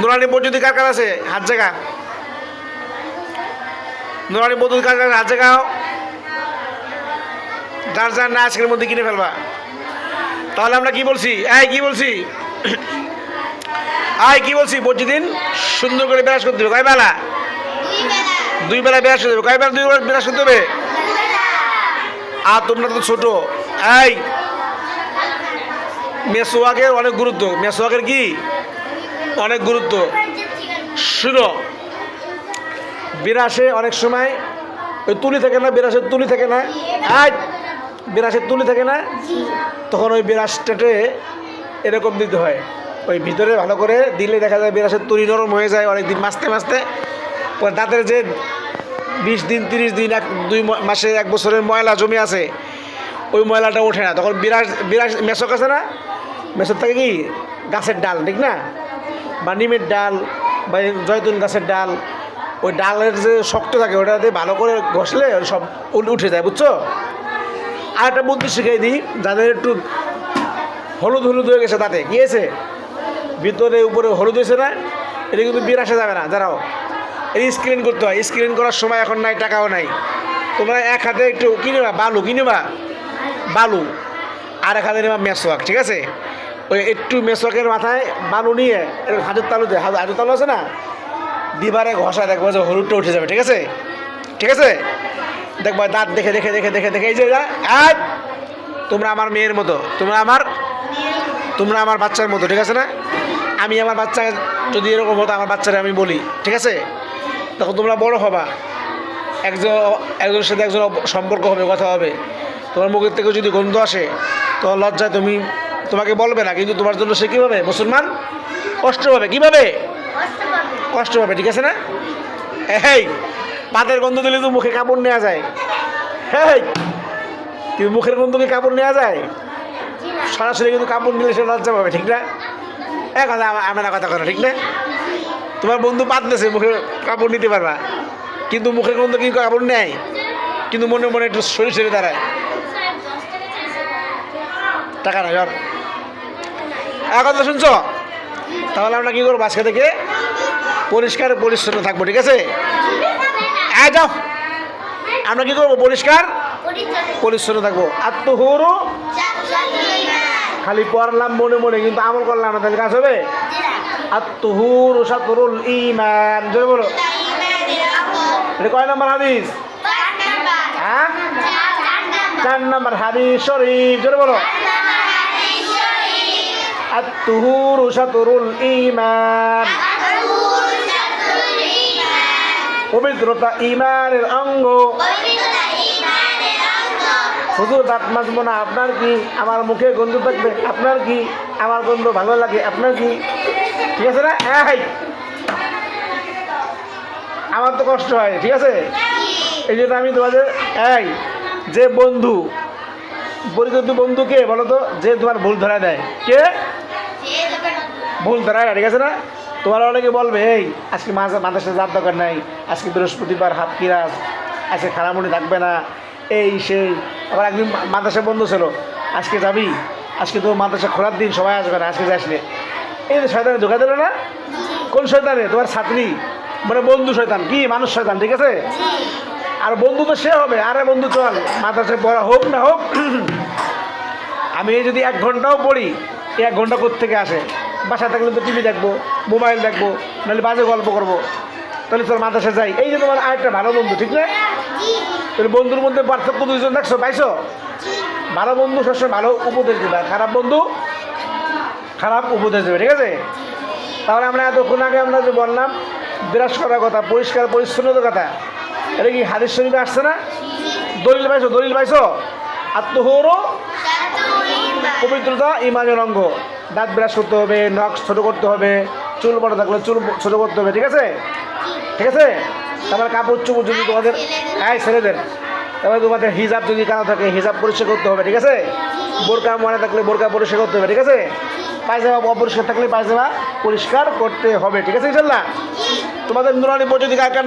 নুরানি পদ্ধতি কার কার আছে? হাত জায়গা নুরানি পদ্ধতি কার কার হাত জায়গাও যার যার না আজকের মধ্যে কিনে ফেলবা। তাহলে আমরা কি বলছি? এই, কি বলছি? আয় কি বলছি? প্রতিদিন সুন্দর করে বিরাজ করতে হবে। কয় বেলা? দুই বেলা বিরাজ করতে হবে। কয় বেলা দুই বেলা বিরাজ করতে হবে? আর তোমরা তো ছোট। এই, মেসোয়াকের অনেক গুরুত্ব। মেসোয়াকের কি? অনেক গুরুত্ব। শুনো বিরাসে অনেক সময় ওই তুলি থাকে না বিরাসের তুলি থাকে না? আজ বিরাসের তুলি থাকে না? তখন ওই বিরাসটাতে এরকম দিতে হয়। ওই ভিতরে ভালো করে দিলে দেখা যায় বিরাসের তুলি নরম হয়ে যায় অনেক দিন মাসতে মাসতে পরে দাঁতের যে বিশ দিন, তিরিশ দিন, এক, দুই মাসে এক বছরের ময়লা জমে আছে, ওই ময়লাটা ওঠে না। তখন বিরাস বিরাস মেশক আছে না? মেশক থাকে কি? গাছের ডাল, ঠিক না? বা নিমের ডাল বা জয়তুন গাছের ডাল, ওই ডালের যে শক্ত থাকে ওটাতে ভালো করে ঘষলে সব উঠে যায়, বুঝছ? আর একটা বুদ্ধি শিখিয়ে দিই, যাদের একটু হলুদ হলুদ হয়ে গেছে তাতে, কি হয়েছে? ভিতরে উপরে হলুদ হয়েছে না? এটা কিন্তু বিয়ে আসা যাবে না যারাও এই স্ক্রিন করতে হয় স্ক্রিন করার সময় এখন নাই, টাকাও নাই। তোমরা এক হাতে একটু কিনেবা বালু কিনেবা বালু, আর এক হাতে নেবা মেসোয়াক ঠিক আছে? ওই একটু মেসোয়াকের মাথায় বালু নিয়ে এরকম হাতের তালু দিয়ে হাজার তালু আছে না? দিবারে ঘষা দেখব যে হলুদটা উঠে যাবে, ঠিক আছে? ঠিক আছে? দেখবা, দাঁত দেখে দেখে দেখে দেখে দেখে, এই যে আজ তোমরা আমার মেয়ের মতো, তোমরা আমার তোমরা আমার বাচ্চার মতো, ঠিক আছে না? আমি আমার বাচ্চা, যদি এরকম হতো আমার বাচ্চারা আমি বলি, ঠিক আছে? তখন তোমরা বড় হবা। একজন একজনের সাথে একজন সম্পর্ক হবে, কথা হবে। তোমার মুখের থেকে যদি গন্ধ আসে তোমার লজ্জায় তুমি তোমাকে বলবে না, কিন্তু তোমার জন্য সে কীভাবে? মুসলমান? কষ্ট পাবে। কীভাবে? কষ্ট পাবে, ঠিক আছে না? এই, পাতের গন্ধ দিলে তো মুখে কাপড় নেওয়া যায়। হ্যাঁ কিন্তু মুখের গন্ধ কি কাপড় নেওয়া যায়? সরাসরি কিন্তু কাপড় নিলে সে লজ্জা পাবে, ঠিক না? এক কথা আমা- আমার কথা কথা ঠিক না? তোমার বন্ধু পাতলেছে মুখে কাপড় নিতে পারবা। কিন্তু মুখের গন্ধ কি কাপড় নেয়? কিন্তু মনে মনে একটু শরীর শরীর দাঁড়ায়। টাকা এক কথা শুনছো? তাহলে আমরা কি করব আজকে থেকে? পরিষ্কার পরিচ্ছন্ন থাকব ঠিক আছে? হ্যাঁ যাও আমরা কি করব? পরিষ্কার পরিচ্ছন্ন থাকব। আত্মহুরু খালি পড়লাম মনে মনে কিন্তু আমল করলাম না তাহলে কাজ হবে? আত্মহুর সাতরুল ইমান জোরে বলো। এটা কয় নাম্বার হাদিস? হ্যাঁ? চার নাম্বার হাদিস শরীফ। জোরে বলো। আত্মহুর সাতরুল ইমান পবিত্রতা ইমানের অঙ্গ। হুজুর, দাঁত মাজবো না, আপনার কি? আমার মুখে গন্ধ থাকবে, আপনার কি? আমার গন্ধ ভালো লাগে, আপনার কি? ঠিক আছে না? এই! আমার তো কষ্ট হয়, ঠিক আছে? এই জন্য আমি তোমাদের, এই, যে বন্ধু পরিচিত বন্ধু কে বলো তো, যে তোমার ভুল ধরা দেয়। কে? ভুল ধরায় ঠিক আছে না? তোমার অনেকে বলবে? এই, আজকে মাদ্রাসা যার দরকার নাই। আজকে বৃহস্পতিবার হাফ কিরাজ আজকে খারামুনি থাকবে না। এই, সেই। আবার একদিন মা- মাদ্রাসা বন্ধ ছিল। আজকে যাবি? আজকে তো মাদ্রাসা খোলার দিন, সবাই আসবে না, আজকে যাসনি এই যে শয়তানে ধোকা দিল না? কোন শয়তানে? তোমার ছাত্রী? মানে বন্ধু শয়তান, কি? মানুষ শয়তান, ঠিক আছে? আর বন্ধু তো সে হবে। আরে বন্ধু, চল। মাদ্রাসায় পড়া হোক না হোক, আমি যদি এক ঘন্টাও পড়ি এক ঘণ্টা থেকে আসে? বাসা থাকলে তো টিভি দেখব মোবাইল দেখব, নাহলে বাজে গল্প করব। তাহলে তোর মাদ্রাসা যাই। এই যে তোমার আরেকটা ভালো বন্ধু, ঠিক না? তাহলে বন্ধুর মধ্যে পার্থক্য দুইজন দেখছ, পাইছো? ভালো বন্ধু সবসময় ভালো উপদেশ দেবে খারাপ বন্ধু খারাপ উপদেশ দেবে, ঠিক আছে? তাহলে আমরা এতক্ষণ আগে আমরা যে বললাম, বিরাজ করার কথা, পরিষ্কার, পরিচ্ছন্নতার কথা, এটা কি হাদিস শরীফে আসছে না? দলিল পাইছো দলিল পাইছো? আত্মহরও পবিত্রতা, ইমানের অঙ্গ। দাঁত ব্রাশ করতে হবে, নখ ছোটো করতে হবে, চুল বড় থাকলে চুল ছোটো করতে হবে, ঠিক আছে? ঠিক আছে? তারপরে কাপড় চুপড় যদি তোমাদের হ্যাঁ ছেলেদের, তারপরে তোমাদের হিজাব যদি কানা থাকে, হিজাব পরিষ্কার করতে হবে, ঠিক আছে? বোরকা মনে থাকলে বোরকা পরিষ্কার করতে হবে, ঠিক আছে? পায়জামা অপরিষ্কার থাকলে পায়জামা পরিষ্কার করতে হবে, ঠিক আছে ইনশাল্লাহ তোমাদের নুরানি পর্যন্ত